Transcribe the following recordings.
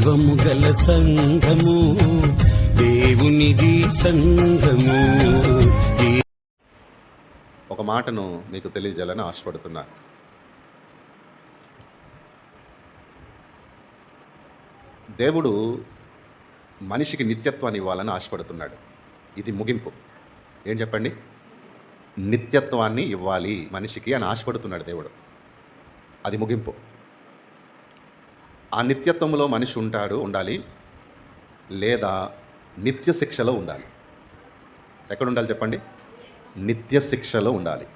జీవము గల సంఘము దేవునిది సంఘము. ఒక మాటను మీకు తెలియజేయాలని ఆశపడుతున్నాను దేవుడు మనిషికి నిత్యత్వాన్ని ఇవ్వాలని ఆశపడుతున్నాడు. ఇది ముగింపు. ఏం చెప్పండి? నిత్యత్వాన్ని ఇవ్వాలి మనిషికి అని ఆశపడుతున్నాడు దేవుడు. అది ముగింపు. ఆ నిత్యత్వంలో మనిషి ఉంటాడు ఉండాలి. లేదా నిత్య శిక్షలో ఉండాలి. ఎక్కడ ఉండాలి చెప్పండి? నిత్య శిక్షలో ఉండాలి.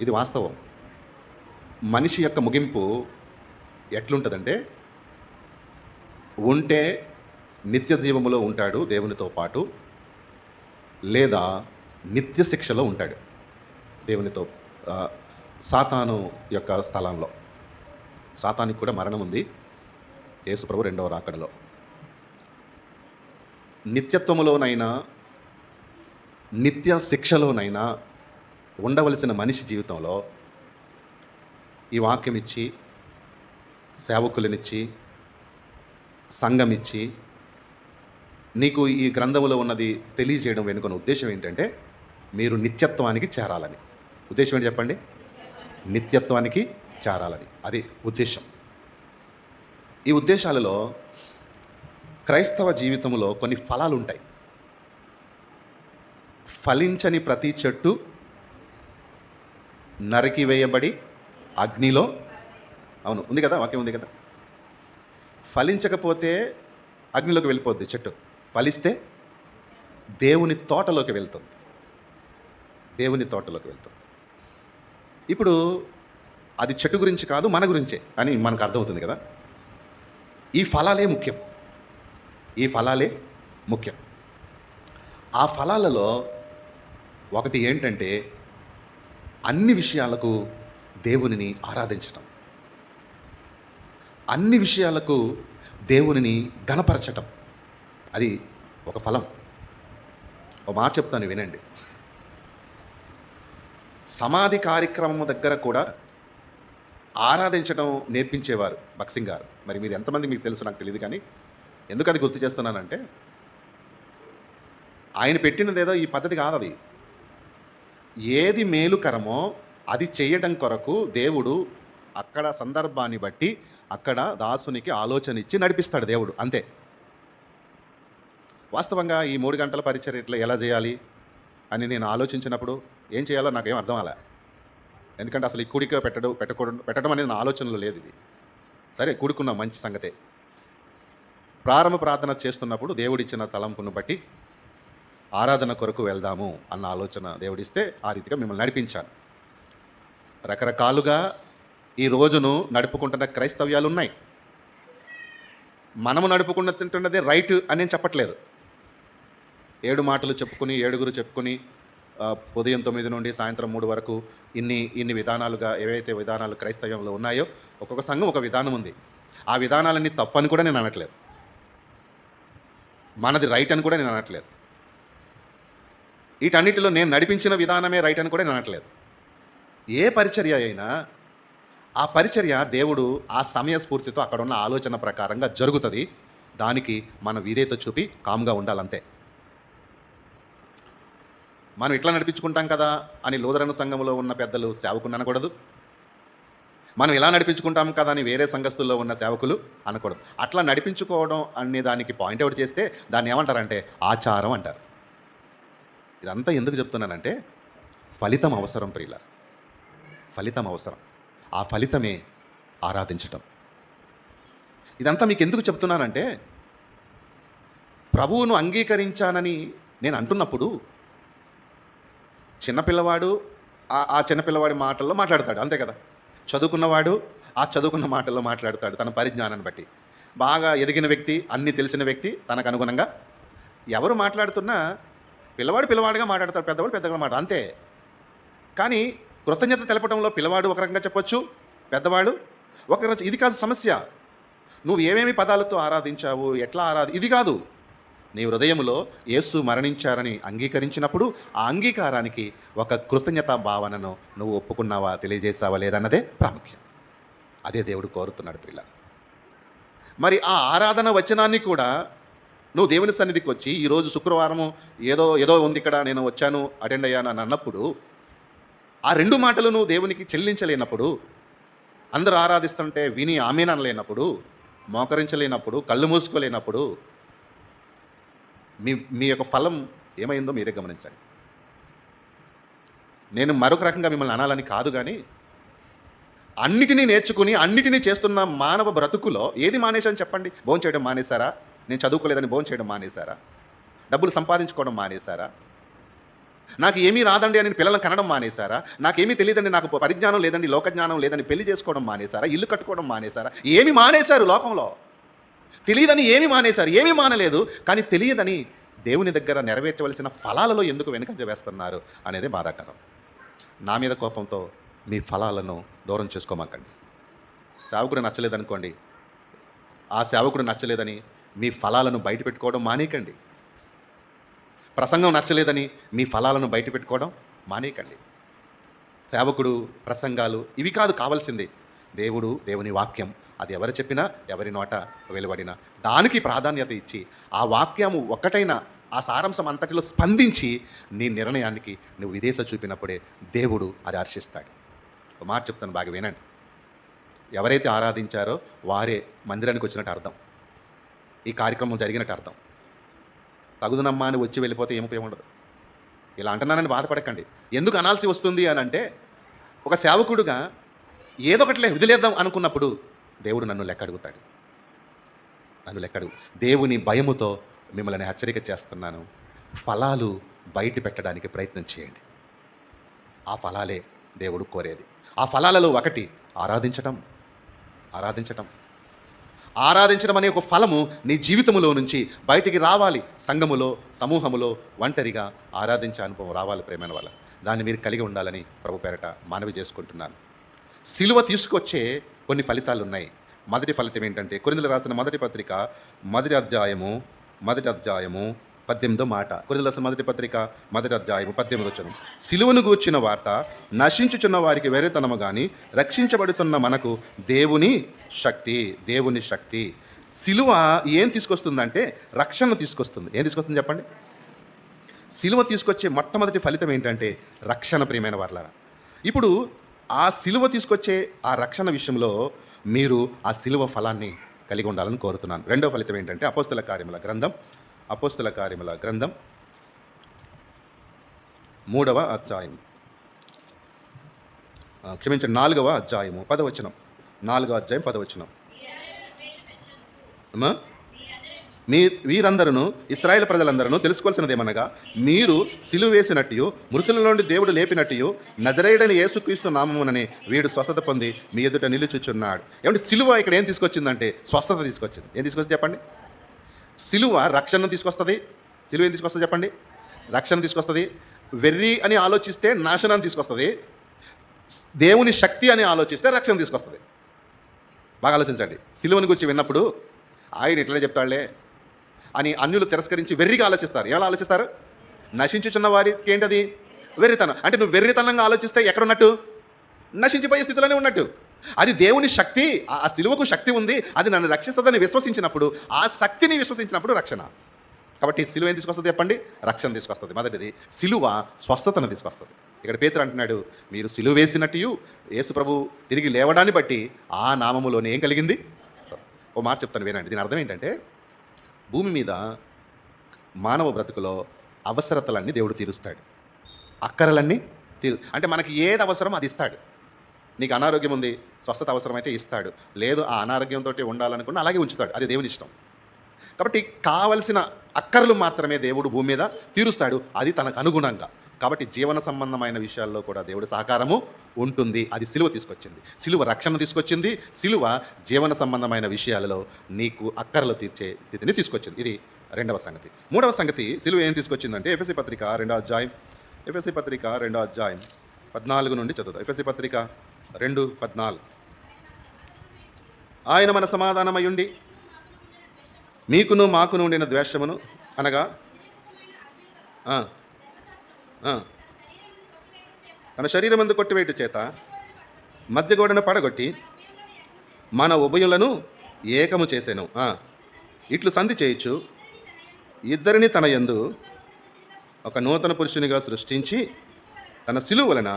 ఇది వాస్తవం. మనిషి యొక్క ముగింపు ఎట్లుంటుందంటే ఉంటే నిత్య జీవములో ఉంటాడు దేవునితో పాటు లేదా నిత్య శిక్షలో ఉంటాడు దేవునితో సాతాను యొక్క స్థలంలో. సాతానికి కూడా మరణం ఉంది. యేసుప్రభు రెండవ రాకడలో. నిత్యత్వములోనైనా నిత్య శిక్షలోనైనా ఉండవలసిన మనిషి జీవితంలో ఈ వాక్యం ఇచ్చి సేవకులనిచ్చి సంఘం ఇచ్చి నీకు ఈ గ్రంథంలో ఉన్నది తెలియజేయడం వెనుకున్న ఉద్దేశం ఏంటంటే మీరు నిత్యత్వానికి చేరాలని. ఉద్దేశం ఏంటి చెప్పండి? నిత్యత్వానికి చేరాలని. అది ఉద్దేశం. ఈ ఉద్దేశాలలో క్రైస్తవ జీవితంలో కొన్ని ఫలాలు ఉంటాయి ఫలించని ప్రతి చెట్టు నరికి వేయబడి అగ్నిలో అవును ఉంది కదా? వాక్యం ఉంది కదా? ఫలించకపోతే అగ్నిలోకి వెళ్ళిపోద్ది చెట్టు. ఫలిస్తే దేవుని తోటలోకి వెళ్తుంది. దేవుని తోటలోకి వెళ్తుంది. ఇప్పుడు అది చెట్టు గురించి కాదు మన గురించే అని మనకు అర్థమవుతుంది కదా? ఈ ఫలాలే ముఖ్యం. ఈ ఫలాలే ముఖ్యం. ఆ ఫలాలలో ఒకటి ఏంటంటే అన్ని విషయాలకు దేవునిని ఆరాధించటం. అన్ని విషయాలకు దేవునిని గణపరచటం అది ఒక ఫలం. ఒక మాట చెప్తాను వినండి. సమాధి కార్యక్రమం దగ్గర కూడా ఆరాధించడం నేర్పించేవారు బక్సింగ్ గారు. మరి మీరు ఎంతమంది మీకు తెలుసు నాకు తెలియదు కానీ ఎందుకు అది గుర్తు చేస్తున్నానంటే ఆయన పెట్టినదేదో ఈ పద్ధతి కాదు అది. ఏది మేలుకరమో అది చేయడం కొరకు దేవుడు అక్కడ సందర్భాన్ని బట్టి అక్కడ దాసునికి ఆలోచన ఇచ్చి నడిపిస్తాడు దేవుడు అంతే. వాస్తవంగా ఈ మూడు గంటల పరిచర్య ఇట్లా ఎలా చేయాలి అని నేను ఆలోచించినప్పుడు ఏం చేయాలో నాకేం అర్థం అలా. ఎందుకంటే అసలు ఈ కూడిక పెట్టడం పెట్టకూడదు పెట్టడం అనేది నా ఆలోచనలో లేదు ఇది. సరే కూడుకున్న మంచి సంగతే. ప్రారంభ ప్రార్థన చేస్తున్నప్పుడు దేవుడిచ్చిన తలంపును బట్టి ఆరాధన కొరకు వెళ్దాము అన్న ఆలోచన దేవుడిస్తే ఆ రీతిగా మిమ్మల్ని నడిపించాను. రకరకాలుగా ఈ రోజును నడుపుకుంటున్న క్రైస్తవ్యాలు ఉన్నాయి. మనము నడుపుకున్న తింటున్నదే రైట్ అని నేను చెప్పట్లేదు. ఏడు మాటలు చెప్పుకుని ఏడుగురు చెప్పుకుని ఉదయం తొమ్మిది నుండి సాయంత్రం మూడు వరకు ఇన్ని ఇన్ని విధానాలుగా ఏవైతే విధానాలు క్రైస్తవ్యంలో ఉన్నాయో ఒక్కొక్క సంఘం ఒక విధానం ఉంది. ఆ విధానాలన్నీ తప్పని కూడా నేను అనట్లేదు. మనది రైట్ అని కూడా నేను అనట్లేదు. వీటన్నిటిలో నేను నడిపించిన విధానమే రైట్ అని కూడా నేను అనట్లేదు. ఏ పరిచర్య అయినా ఆ పరిచర్య దేవుడు ఆ సమయ స్ఫూర్తితో అక్కడ ఉన్న ఆలోచన ప్రకారంగా జరుగుతుంది. దానికి మనం విధేయత చూపి కామ్గా ఉండాలంతే. మనం ఇట్లా నడిపించుకుంటాం కదా అని లోదరణ సంఘంలో ఉన్న పెద్దలు సేవకుని అనకూడదు. మనం ఇలా నడిపించుకుంటాం కదా అని వేరే సంఘస్థుల్లో ఉన్న సేవకులు అనకూడదు. అట్లా నడిపించుకోవడం అనే దానికి పాయింట్ అవుట్ చేస్తే దాన్ని ఏమంటారంటే ఆచారం అంటారు. ఇదంతా ఎందుకు చెప్తున్నానంటే ఫలితం అవసరం ప్రియుల ఫలితం అవసరం. ఆ ఫలితమే ఆరాధించటం. ఇదంతా మీకు ఎందుకు చెప్తున్నానంటే ప్రభువును అంగీకరించానని నేను అంటున్నప్పుడు చిన్నపిల్లవాడు ఆ చిన్నపిల్లవాడి మాటల్లో మాట్లాడతాడు అంతే కదా? చదువుకున్నవాడు ఆ చదువుకున్న మాటల్లో మాట్లాడతాడు తన పరిజ్ఞానాన్ని బట్టి. బాగా ఎదిగిన వ్యక్తి అన్నీ తెలిసిన వ్యక్తి తనకు అనుగుణంగా ఎవరు మాట్లాడుతున్నా పిల్లవాడు పిల్లవాడుగా మాట్లాడతాడు పెద్దవాడు పెద్దగా మాట అంతే. కానీ కృతజ్ఞత తెలపడంలో పిల్లవాడు ఒక రకంగా చెప్పొచ్చు పెద్దవాడు ఒక ఇది కాదు సమస్య. నువ్వు ఏమేమి పదాలతో ఆరాధించావు ఎట్లా ఆరాధి ఇది కాదు. నీ హృదయంలో యేసు మరణించారని అంగీకరించినప్పుడు ఆ అంగీకారానికి ఒక కృతజ్ఞత భావనను నువ్వు ఒప్పుకున్నావా తెలియజేసావా లేదన్నదే ప్రాముఖ్యం. అదే దేవుడు కోరుతున్నాడు పిల్ల మరి ఆ ఆరాధన వచనాన్ని కూడా నువ్వు దేవుని సన్నిధికి వచ్చి ఈరోజు శుక్రవారము ఏదో ఏదో ఉంది ఇక్కడ నేను వచ్చాను అటెండ్ అయ్యాను అని అన్నప్పుడు ఆ రెండు మాటలు నువ్వు దేవునికి చెల్లించలేనప్పుడు అందరూ ఆరాధిస్తుంటే విని ఆమెను అనలేనప్పుడు మోకరించలేనప్పుడు కళ్ళు మూసుకోలేనప్పుడు మీ మీ యొక్క ఫలం ఏమైందో మీరే గమనించండి. నేను మరొక రకంగా మిమ్మల్ని అనాలని కాదు కానీ అన్నిటినీ నేర్చుకుని అన్నిటినీ చేస్తున్న మానవ బ్రతుకులో ఏది మానేశాను చెప్పండి. భోజనం చేయడం మానేశారా? నేను చదువుకోలేదని భోజనం చేయడం మానేశారా? డబ్బులు సంపాదించుకోవడం మానేశారా? నాకు ఏమీ రాదండి అని పిల్లలను కనడం మానేశారా? నాకేమీ తెలియదండి నాకు పరిజ్ఞానం లేదండి లోకజ్ఞానం లేదని పెళ్ళి చేసుకోవడం మానేశారా? ఇల్లు కట్టుకోవడం మానేశారా? ఏమి మానేశారు లోకంలో? తెలియదని ఏమి మానేశారు ఏమి మానలేదు కానీ తెలియదని దేవుని దగ్గర నెరవేర్చవలసిన ఫలాలలో ఎందుకు వెనుకంజ వేస్తున్నారు అనేది బాధాకరం. నా మీద కోపంతో మీ ఫలాలను దూరం చేసుకోమాకండి. సేవకుడు నచ్చలేదనుకోండి ఆ సేవకుడు నచ్చలేదని మీ ఫలాలను బయట పెట్టుకోవడం మానేయకండి. ప్రసంగం నచ్చలేదని మీ ఫలాలను బయట పెట్టుకోవడం మానేయకండి. సేవకుడు ప్రసంగాలు ఇవి కాదు కావాల్సింది. దేవుడు దేవుని వాక్యం అది ఎవరు చెప్పినా ఎవరి నోట వెలువడినా. దానికి ప్రాధాన్యత ఇచ్చి ఆ వాక్యము ఒక్కటైనా ఆ సారాంశం అంతటిలో స్పందించి నీ నిర్ణయానికి నువ్వు విధేయత చూపినప్పుడే దేవుడు అది హర్షిస్తాడు. ఒక మాట చెప్తాను బాగా వినండి. ఎవరైతే ఆరాధించారో వారే మందిరానికి వచ్చినట్టు అర్థం. ఈ కార్యక్రమం జరిగినట్టు అర్థం. తగుదనమ్మా అని వచ్చి వెళ్ళిపోతే ఏం ఉపయోగం ఉండదు. ఇలా అంటున్నానని బాధపడకండి. ఎందుకు అనాల్సి వస్తుంది అని అంటే ఒక సేవకుడుగా ఏదో ఒకటిలే అనుకున్నప్పుడు దేవుడు నన్ను లెక్క అడుగుతాడు. నన్ను లెక్క అడుగు. దేవుని భయముతో మిమ్మల్ని హెచ్చరిక చేస్తున్నాను. ఫలాలు బయట పెట్టడానికి ప్రయత్నం చేయండి. ఆ ఫలాలే దేవుడు కోరేది. ఆ ఫలాలలో ఒకటి ఆరాధించటం. ఆరాధించటం. ఆరాధించడం అనే ఒక ఫలము నీ జీవితములో నుంచి బయటికి రావాలి. సంఘములో సమూహములో ఒంటరిగా ఆరాధించే అనుభవం రావాలి ప్రేమైన వాళ్ళ. దాన్ని మీరు కలిగి ఉండాలని ప్రభు పేరట మనవి చేసుకుంటున్నాను. సిలువ తీసుకొచ్చే కొన్ని ఫలితాలు ఉన్నాయి మొదటి ఫలితం ఏంటంటే కొరిందులు రాసిన మొదటి పత్రిక మొదటి అధ్యాయము మొదటి అధ్యాయము పద్దెనిమిదో మాట. కొరిందులు రాసిన మొదటి పత్రిక మొదటి అధ్యాయము పద్దెనిమిది వచనం. సిలువను గూర్చిన వార్త నశించుచున్న వారికి వేరేతనము కానీ రక్షించబడుతున్న మనకు దేవుని శక్తి దేవుని శక్తి. సిలువ ఏం తీసుకొస్తుందంటే రక్షణ తీసుకొస్తుంది. ఏం తీసుకొస్తుంది చెప్పండి? సిలువ తీసుకొచ్చే మొట్టమొదటి ఫలితం ఏంటంటే రక్షణ ప్రియమైన వర్ల ఇప్పుడు ఆ సిలువ తీసుకొచ్చే ఆ రక్షణ విషయంలో మీరు ఆ సిలువ ఫలాన్ని కలిగి ఉండాలని కోరుతున్నాను. రెండో ఫలితం ఏంటంటే అపోస్తుల కార్యముల గ్రంథం. అపోస్తుల కార్యముల గ్రంథం మూడవ అధ్యాయం. క్షమించండి నాలుగవ అధ్యాయము పదవచనం. నాలుగవ అధ్యాయం పదవచనం. అమ్మా? మీ వీరందరూ ఇస్రాయేల్ ప్రజలందరూ తెలుసుకోవాల్సినదేమనగా మీరు సిలువ వేసినట్టు మృతుల నుండి దేవుడు లేపినట్టు నజరేయుడని యేసుక్రీస్తు నామమునని వీడు స్వస్థత పొంది మీ ఎదుట నిలుచుచున్నాడు. ఏమంటే సిలువ ఇక్కడ ఏం తీసుకొచ్చిందంటే స్వస్థత తీసుకొచ్చింది. ఏం తీసుకొచ్చి చెప్పండి? సిలువ రక్షణ తీసుకొస్తుంది. సిలువ ఏం తీసుకొస్తుంది చెప్పండి? రక్షణ తీసుకొస్తుంది. వెర్రి అని ఆలోచిస్తే నాశనాన్ని తీసుకొస్తుంది. దేవుని శక్తి అని ఆలోచిస్తే రక్షణ తీసుకొస్తుంది. బాగా ఆలోచించండి. సిలువని గురించి విన్నప్పుడు ఆయన ఇట్లనే చెప్తాడులే. అని అన్యులు తిరస్కరించి వెర్రిగా ఆలోచిస్తారు. ఎలా ఆలోచిస్తారు? నశించుచున్న వారికి ఏంటది? వెర్రితనం. అంటే నువ్వు వెర్రితనంగా ఆలోచిస్తే ఎక్కడున్నట్టు? నశించిపోయే స్థితిలోనే ఉన్నట్టు. అది దేవుని శక్తి ఆ సిలువకు శక్తి ఉంది అది నన్ను రక్షిస్తుందని విశ్వసించినప్పుడు ఆ శక్తిని విశ్వసించినప్పుడు రక్షణ. కాబట్టి సిలువ ఏం తీసుకొస్తుంది చెప్పండి? రక్షణ తీసుకొస్తుంది. మొదటిది సిలువ స్వస్థతను తీసుకొస్తుంది. ఇక్కడ పేతురు అంటున్నాడు మీరు సిలువ వేసినట్టు యేసు ప్రభు తిరిగి లేవడాన్ని బట్టి ఆ నామములోనే ఏం కలిగింది? ఓ మాట చెప్తాను వినండి. దీని అర్థం ఏంటంటే భూమి మీద మానవ బ్రతుకులో అవసరతలన్నీ దేవుడు తీరుస్తాడు. అక్కరలన్నీ తీరు అంటే మనకి ఏది అవసరం అది ఇస్తాడు. నీకు అనారోగ్యం ఉంది స్వస్థత అవసరమైతే ఇస్తాడు. లేదు ఆ అనారోగ్యంతో ఉండాలనుకున్న అలాగే ఉంచుతాడు. అది దేవుని ఇష్టం. కాబట్టి కావలసిన అక్కర్లు మాత్రమే దేవుడు భూమి మీద తీరుస్తాడు. అది తనకు అనుగుణంగా. కాబట్టి జీవన సంబంధమైన విషయాల్లో కూడా దేవుడు సహకారము ఉంటుంది. అది సిలువ తీసుకొచ్చింది. సిలువ రక్షణ తీసుకొచ్చింది. సిలువ జీవన సంబంధమైన విషయాలలో నీకు అక్కర్లు తీర్చే స్థితిని తీసుకొచ్చింది. ఇది రెండవ సంగతి. మూడవ సంగతి సిలువ ఏం తీసుకొచ్చిందంటే ఎఫ్ఎస్సి పత్రిక రెండో అధ్యాయం. ఎఫ్ఎస్సి పత్రిక రెండో అధ్యాయం పద్నాలుగు నుండి చదువుతాం ఎఫ్ఎస్సి పత్రిక రెండు పద్నాలుగు. ఆయన మన సమాధానమయ్యుండి మీకును మాకును ఉండిన ద్వేషమును అనగా తన శరీరం ఎందుకు కొట్టివేయట చేత మధ్యగోడను పడగొట్టి మన ఉభయులను ఏకము చేసాను. ఇట్లు సంధి చేయొచ్చు ఇద్దరిని తన యందు ఒక నూతన పురుషునిగా సృష్టించి తన సిలువ వలన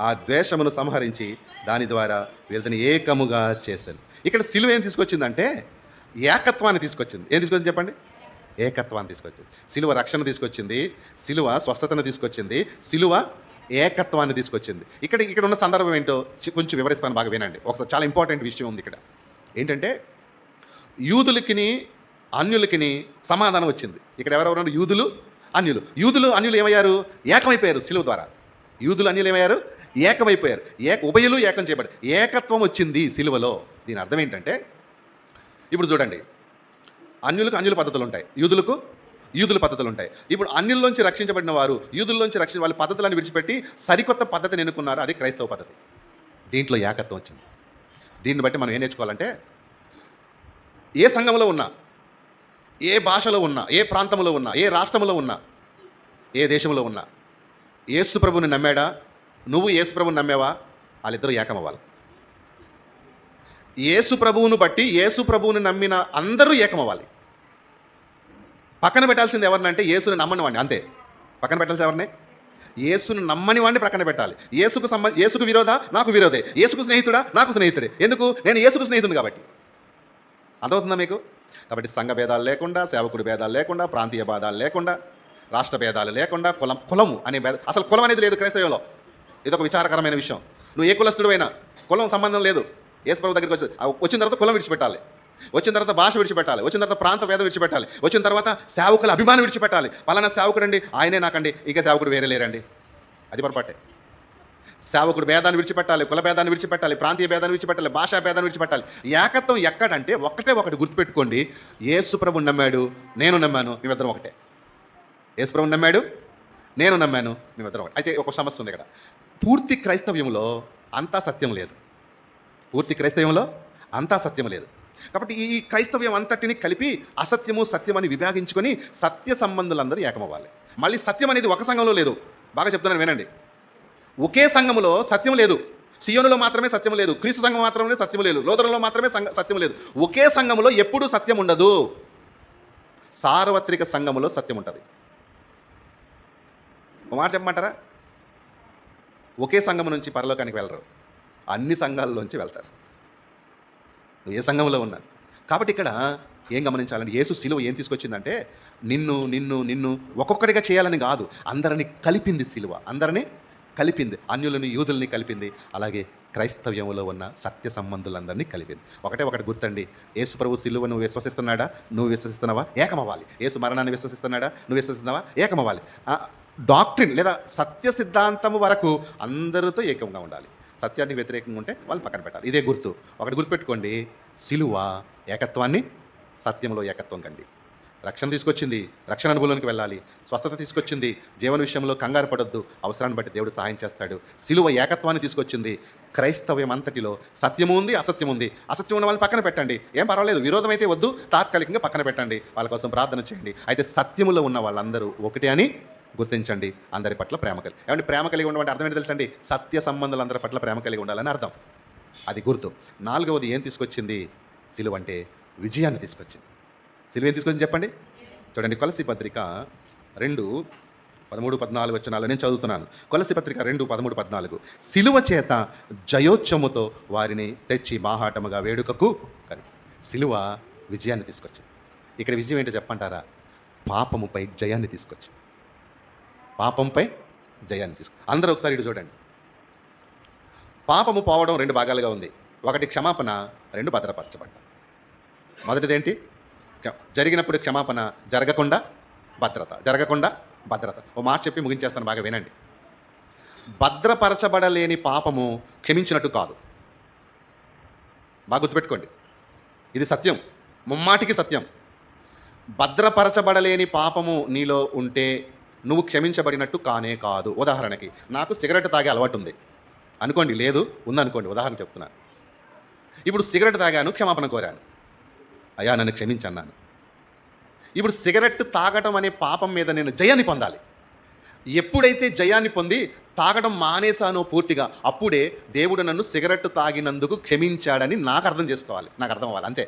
ఆ ద్వేషమును సంహరించి దాని ద్వారా వీళ్ళని ఏకముగా చేశాను ఇక్కడ సిలువ ఏం తీసుకొచ్చిందంటే ఏకత్వాన్ని తీసుకొచ్చింది. ఏం తీసుకొచ్చింది చెప్పండి? ఏకత్వాన్ని తీసుకొచ్చింది. సిలువ రక్షణ తీసుకొచ్చింది సిలువ స్వస్థతను తీసుకొచ్చింది సిలువ ఏకత్వాన్ని తీసుకొచ్చింది. ఇక్కడ ఇక్కడ ఉన్న సందర్భం ఏంటో కొంచెం వివరిస్తాను బాగా వినండి. ఒకసారి చాలా ఇంపార్టెంట్ విషయం ఉంది ఇక్కడ. ఏంటంటే యూదులకిని అన్యులకిని సమాధానం వచ్చింది. ఇక్కడ ఎవరెవరు యూదులు అన్యులు. యూదులు అన్యులు ఏమయ్యారు? ఏకమైపోయారు సిలువ ద్వారా. యూదులు అన్యులు ఏమయ్యారు? ఏకమైపోయారు. ఏక ఉభయులు ఏకం చేయబడి ఏకత్వం వచ్చింది సిలువలో. దీని అర్థం ఏంటంటే ఇప్పుడు చూడండి. అన్యులకు అన్యుల పద్ధతులు ఉంటాయి యూదులకు యూదుల పద్ధతులు ఉంటాయి ఇప్పుడు అన్యుల్లోంచి రక్షించబడిన వారు యూదుల్లోంచి రక్షించిన వాళ్ళ పద్ధతులను విడిచిపెట్టి సరికొత్త పద్ధతిని ఎన్నుకున్నారు. అది క్రైస్తవ పద్ధతి. దీంట్లో ఏకత్వం వచ్చింది. దీన్ని బట్టి మనం ఏం నేర్చుకోవాలంటే ఏ సంఘంలో ఉన్నా ఏ భాషలో ఉన్నా ఏ ప్రాంతంలో ఉన్నా ఏ రాష్ట్రంలో ఉన్నా ఏ దేశంలో ఉన్నా యేసు ప్రభుని నమ్మాడా? నువ్వు యేసు ప్రభుని నమ్మావా? వాళ్ళిద్దరూ ఏకమవ్వాలి. యేసు ప్రభువును బట్టి యేసు ప్రభువుని నమ్మిన అందరూ ఏకమవ్వాలి. పక్కన పెట్టాల్సింది ఎవరినంటే యేసుని నమ్మని వాడిని అంతే. పక్కన పెట్టాల్సింది ఎవరిని? యేసును నమ్మని వాడిని పక్కన పెట్టాలి. యేసుకు సంబంధ యేసుకు విరోధ? నాకు విరోధే. యేసుకు స్నేహితుడా? నాకు స్నేహితుడే. ఎందుకు? నేను యేసుకు స్నేహితుడు కాబట్టి. అర్థమవుతుందా మీకు? కాబట్టి సంఘ భేదాలు లేకుండా సేవకుడి భేదాలు లేకుండా ప్రాంతీయ భేదాలు లేకుండా రాష్ట్ర భేదాలు లేకుండా కులం కులము అనే భేద అసలు కులం అనేది లేదు క్రైస్తవంలో ఇదొక విచారకరమైన విషయం. నువ్వు ఏ కులస్తుడు అయినా కులం సంబంధం లేదు. యేసు ప్రభు దగ్గరికి వచ్చి వచ్చిన తర్వాత కులం విడిచిపెట్టాలి. వచ్చిన తర్వాత భాష విడిచిపెట్టాలి వచ్చిన తర్వాత ప్రాంత భేదం విడిచిపెట్టాలి వచ్చిన తర్వాత సేవకుల అభిమానం విడిచిపెట్టాలి. పలానా సేవకుడండి ఆయనే నాకండి ఇంకా సేవకుడు వేరే లేరండి. అది పొరపాటే. సేవకుడు భేదాన్ని విడిచిపెట్టాలి కుల భేదాన్ని విడిచిపెట్టాలి ప్రాంతీయ భేదాన్ని విడిచిపెట్టాలి భాషా భేదాన్ని విడిచిపెట్టాలి. ఏకత్వం ఎక్కడంటే ఒక్కటే ఒకటి గుర్తుపెట్టుకోండి. ఏసుప్రభు నమ్మాడు నేను నమ్మాను మేమిద్దరం ఒకటే. ఏసుప్రభు నమ్మాడు నేను నమ్మాను మేమిద్దరం ఒకటి. అయితే ఒక సమస్య ఉంది ఇక్కడ. పూర్తి క్రైస్తవ్యంలో అంతా సత్యం లేదు. పూర్తి క్రైస్తవ్యంలో అంతా సత్యం లేదు. కాబట్టి ఈ క్రైస్తవ్యం అంతటిని కలిపి అసత్యము సత్యం అని విభాగించుకొని సత్య సంబంధులందరూ ఏకమవ్వాలి. మళ్ళీ సత్యం అనేది ఒక సంఘంలో లేదు. బాగా చెప్తున్నాను వినండి. ఒకే సంఘములో సత్యం లేదు. సియోనులో మాత్రమే సత్యం లేదు. క్రీస్తు సంఘం మాత్రమే సత్యం లేదు. లోదరంలో మాత్రమే సంఘ సత్యం లేదు. ఒకే సంఘములో ఎప్పుడూ సత్యం ఉండదు. సార్వత్రిక సంఘములో సత్యం ఉంటుంది. మాట చెప్పమంటారా? ఒకే సంఘం నుంచి పరలోకానికి వెళ్ళరు. అన్ని సంఘాల్లోంచి వెళ్తారు. ఏ సంఘంలో ఉన్నా. కాబట్టి ఇక్కడ ఏం గమనించాలంటే యేసు సిలువ ఏం తీసుకొచ్చిందంటే నిన్ను నిన్ను నిన్ను ఒక్కొక్కటిగా చేయాలని కాదు అందరిని కలిపింది శిలువ అందరినీ కలిపింది. అన్యులని యూదుల్ని కలిపింది. అలాగే క్రైస్తవ్యంలో ఉన్న సత్య సంబంధులందరినీ కలిపింది. ఒకటే ఒకటి గుర్తండి. యేసు ప్రభు సిలువ నువ్వు విశ్వసిస్తున్నాడా? నువ్వు విశ్వసిస్తున్నావా? ఏకమవ్వాలి. యేసు మరణాన్ని విశ్వసిస్తున్నాడా? నువ్వు విశ్వసిస్తున్నావా? ఏకమవ్వాలి. డాక్ట్రిన్ లేదా సత్య సిద్ధాంతము వరకు అందరితో ఏకంగా ఉండాలి. సత్యానికి వ్యతిరేకంగా ఉంటే వాళ్ళు పక్కన పెట్టాలి. ఇదే గుర్తు. ఒకటి గుర్తుపెట్టుకోండి. సిలువ ఏకత్వాన్ని సత్యంలో ఏకత్వం కండి. రక్షణ తీసుకొచ్చింది. రక్షణ అనుభవంలోకి వెళ్ళాలి. స్వస్థత తీసుకొచ్చింది. జీవన విషయంలో కంగారు పడొద్దు. అవసరాన్ని బట్టి దేవుడు సహాయం చేస్తాడు. సిలువ ఏకత్వాన్ని తీసుకొచ్చింది. క్రైస్తవ్యం అంతటిలో సత్యము ఉంది అసత్యం ఉంది. అసత్యం ఉన్న వాళ్ళని పక్కన పెట్టండి. ఏం పర్వాలేదు. విరోధం అయితే వద్దు. తాత్కాలికంగా పక్కన పెట్టండి. వాళ్ళ కోసం ప్రార్థన చేయండి. అయితే సత్యములో ఉన్న వాళ్ళందరూ ఒకటే అని గుర్తించండి అందరి పట్ల ప్రేమ కలిగి ఏమంటే ప్రేమ కలిగి ఉండడం అంటే అర్థం ఏంటి తెలుసండి? సత్య సంబంధాలు అందరి పట్ల ప్రేమ కలిగి ఉండాలని అర్థం. అది గుర్తు. నాలుగవది ఏం తీసుకొచ్చింది? సిలువ అంటే విజయాన్ని తీసుకొచ్చింది. సిలువ ఏం తీసుకొచ్చింది చెప్పండి? చూడండి కొలసి పత్రిక రెండు పదమూడు పద్నాలుగు వచ్చినాలు నేను చదువుతున్నాను. కొలసి పత్రిక రెండు పదమూడు పద్నాలుగు. సిలువ చేత జయోత్సముతో వారిని తెచ్చి మాహాటముగా వేడుకకు కానీ సిలువ విజయాన్ని తీసుకొచ్చింది. ఇక్కడ విజయం ఏంటో చెప్పంటారా? పాపముపై జయాన్ని తీసుకొచ్చింది. పాపంపై జయాన్ని తీసుకు. అందరూ ఒకసారి ఇటు చూడండి. పాపము పోవడం రెండు భాగాలుగా ఉంది. ఒకటి క్షమాపణ రెండు భద్రపరచబడ్డం. మొదటిదేంటి? క్ష- జరిగినప్పుడు క్షమాపణ జరగకుండా భద్రత జరగకుండా భద్రత. ఓ మాట చెప్పి ముగించేస్తాను బాగా వినండి. భద్రపరచబడలేని పాపము క్షమించినట్టు కాదు. బాగా గుర్తుపెట్టుకోండి. ఇది సత్యం. ముమ్మాటికి సత్యం. భద్రపరచబడలేని పాపము నీలో ఉంటే నువ్వు క్షమించబడినట్టు కానే కాదు. ఉదాహరణకి నాకు సిగరెట్ తాగే అలవాటు ఉంది అనుకోండి లేదు ఉందనుకోండి ఉదాహరణ చెప్తున్నాను. ఇప్పుడు సిగరెట్ తాగాను క్షమాపణ కోరాను. అయ్యా నన్ను క్షమించన్నాను. ఇప్పుడు సిగరెట్ తాగటం అనే పాపం మీద నేను జయాన్ని పొందాలి. ఎప్పుడైతే జయాన్ని పొంది తాగడం మానేశానో పూర్తిగా అప్పుడే దేవుడు నన్ను సిగరెట్ తాగినందుకు క్షమించాడని నాకు అర్థం చేసుకోవాలి. నాకు అర్థం అవ్వాలి అంతే.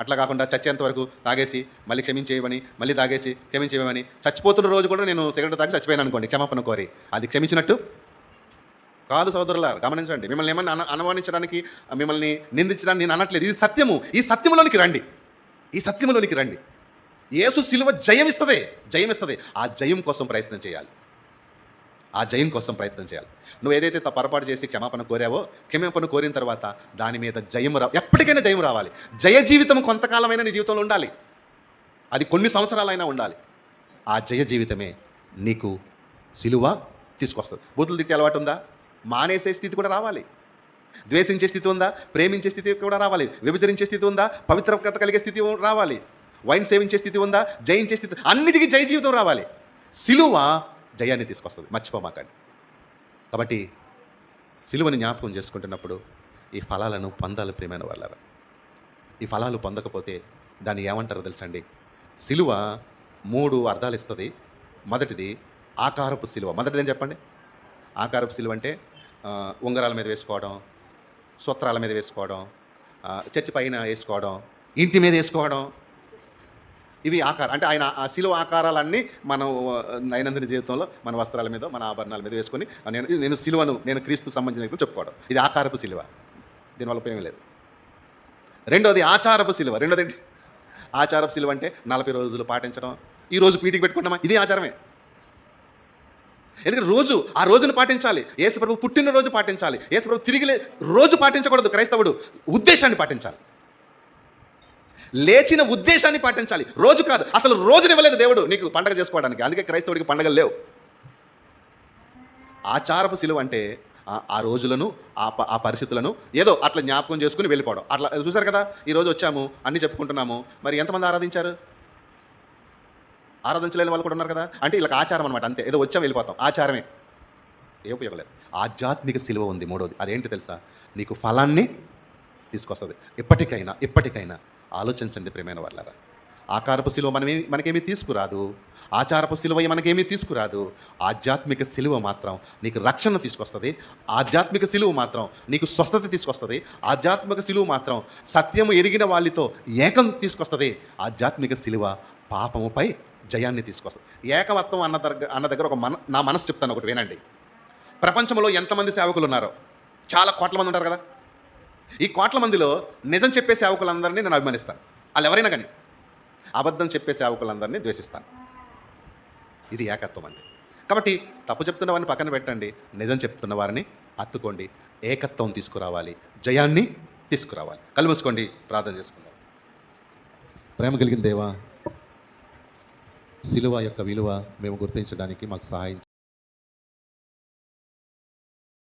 అట్లా కాకుండా చచ్చేంత వరకు తాగేసి మళ్ళీ క్షమించేయమని మళ్ళీ తాగేసి క్షమించేయమని చచ్చిపోతున్న రోజు కూడా నేను సిగరెట్ తాగి చచ్చిపోయాను అనుకోండి క్షమాపణ కోరి. అది క్షమించినట్టు? కాదు సోదరులారు గమనించండి. మిమ్మల్ని ఏమన్నా అన అనుమానించడానికి మిమ్మల్ని నిందించడానికి నేను అనట్లేదు. ఇది సత్యము. ఈ సత్యములోనికి రండి. ఈ సత్యములోనికి రండి. యేసు సిలువ జయం ఇస్తుంది జయం ఇస్తుంది ఆ జయం కోసం ప్రయత్నం చేయాలి. ఆ జయం కోసం ప్రయత్నం చేయాలి. నువ్వు ఏదైతే త- పొరపాటు చేసి క్షమాపణ కోరావో క్షమాపణ కోరిన తర్వాత దాని మీద జయం రా ఎప్పటికైనా జయం రావాలి. జయ జీవితం కొంతకాలమైన నీ జీవితంలో ఉండాలి. అది కొన్ని సంవత్సరాలైనా ఉండాలి. ఆ జయ జీవితమే నీకు సిలువ తీసుకొస్తుంది. బూతులు తిట్టే అలవాటు ఉందా? మానేసే స్థితి కూడా రావాలి. ద్వేషించే స్థితి ఉందా? ప్రేమించే స్థితి కూడా రావాలి. విభజించే స్థితి ఉందా? పవిత్రత కలిగే స్థితి రావాలి. వైన్ సేవించే స్థితి ఉందా? జయించే స్థితి అన్నిటికీ జయ జీవితం రావాలి. సిలువ జయాన్ని తీసుకొస్తుంది మర్చిపోమాకండి. కాబట్టి సిలువని జ్ఞాపకం చేసుకుంటున్నప్పుడు ఈ ఫలాలను పొందాలి ప్రియమైన వాళ్ళారా. ఈ ఫలాలు పొందకపోతే దాన్ని ఏమంటారో తెలుసండి? సిలువ మూడు అర్థాలు ఇస్తుంది. మొదటిది ఆకారపు సిలువ. మొదటిది ఏం చెప్పండి? ఆకారపు సిలువ అంటే ఉంగరాల మీద వేసుకోవడం సూత్రాల మీద వేసుకోవడం చర్చి పైన వేసుకోవడం ఇంటి మీద వేసుకోవడం ఇవి ఆకారం. అంటే ఆయన ఆ శిలువ ఆకారాలన్నీ మనం దైనందిన జీవితంలో మన వస్త్రాల మీద మన ఆభరణాల మీద వేసుకొని నేను నేను శిలువను నేను క్రీస్తుకు సంబంధించిన చెప్పుకోవడం. ఇది ఆకారపు సిలువ దీనివల్ల ఉపయోగం లేదు. రెండోది ఆచారపు శిలువ. రెండోది ఏంటి? ఆచారపు సిలువ అంటే నలభై రోజులు పాటించడం. ఈ రోజు పీటికి పెట్టుకుంటామా? ఇది ఆచారమే. ఎందుకంటే రోజు ఆ రోజును పాటించాలి. యేసుప్రభు పుట్టినరోజు పాటించాలి. యేసుప్రభు తిరిగి రోజు పాటించకూడదు క్రైస్తవుడు. ఉద్దేశాన్ని పాటించాలి. లేచిన ఉద్దేశాన్ని పాటించాలి. రోజు కాదు. అసలు రోజుని ఇవ్వలేదు దేవుడు నీకు పండగ చేసుకోవడానికి. అందుకే క్రైస్తవుడికి పండగలు లేవు. ఆచారపు సిలువ అంటే ఆ- ఆ రోజులను ఆ ప- ఆ పరిస్థితులను ఏదో అట్లా జ్ఞాపకం చేసుకుని వెళ్ళిపోవడం. అట్లా చూసారు కదా? ఈరోజు వచ్చాము అన్ని చెప్పుకుంటున్నాము. మరి ఎంతమంది ఆరాధించారు? ఆరాధించలేని వాళ్ళు కూడా ఉన్నారు కదా? అంటే ఇలా ఆచారం అనమాట అంతే. ఏదో వచ్చాం వెళ్ళిపోతాం. ఆచారమే. ఏ ఉపయోగం లేదు ఆధ్యాత్మిక సిలువ ఉంది మూడోది. అదేంటి తెలుసా? నీకు ఫలాన్ని తీసుకొస్తుంది. ఇప్పటికైనా ఇప్పటికైనా ఆలోచించండి ప్రేమైన వాళ్ళరా. ఆకారపు సిలువ మనమేమి మనకేమీ తీసుకురాదు. ఆచారపు సిలువ మనకేమీ తీసుకురాదు. ఆధ్యాత్మిక సిలువ మాత్రం నీకు రక్షణ తీసుకొస్తుంది. ఆధ్యాత్మిక సిలువ మాత్రం నీకు స్వస్థత తీసుకొస్తుంది. ఆధ్యాత్మిక సిలువ మాత్రం సత్యము ఎరిగిన వాళ్ళతో ఏకం తీసుకొస్తుంది. ఆధ్యాత్మిక సిలువ పాపముపై జయాన్ని తీసుకొస్తుంది. ఏకవత్వం అన్న దగ్గర అన్న దగ్గర ఒక మన నా మనసు చెప్తాను ఒకటి వినండి. ప్రపంచంలో ఎంతమంది సేవకులు ఉన్నారో చాలా కోట్ల మంది ఉంటారు కదా? ఈ కోట్ల మందిలో నిజం చెప్పే సేవకులందరినీ నేను అభిమానిస్తాను. వాళ్ళు ఎవరైనా కానీ అబద్ధం చెప్పే సేవకులందరినీ ద్వేషిస్తాను. ఇది ఏకత్వం అండి. కాబట్టి తప్పు చెప్తున్న వారిని పక్కన పెట్టండి నిజం చెప్తున్న వారిని అత్తుకోండి ఏకత్వం తీసుకురావాలి జయాన్ని తీసుకురావాలి. కలుమూసుకోండి ప్రార్థన చేసుకుందాం. ప్రేమ కలిగిన దేవా శిలువ యొక్క విలువ మేము గుర్తించడానికి మాకు సహాయం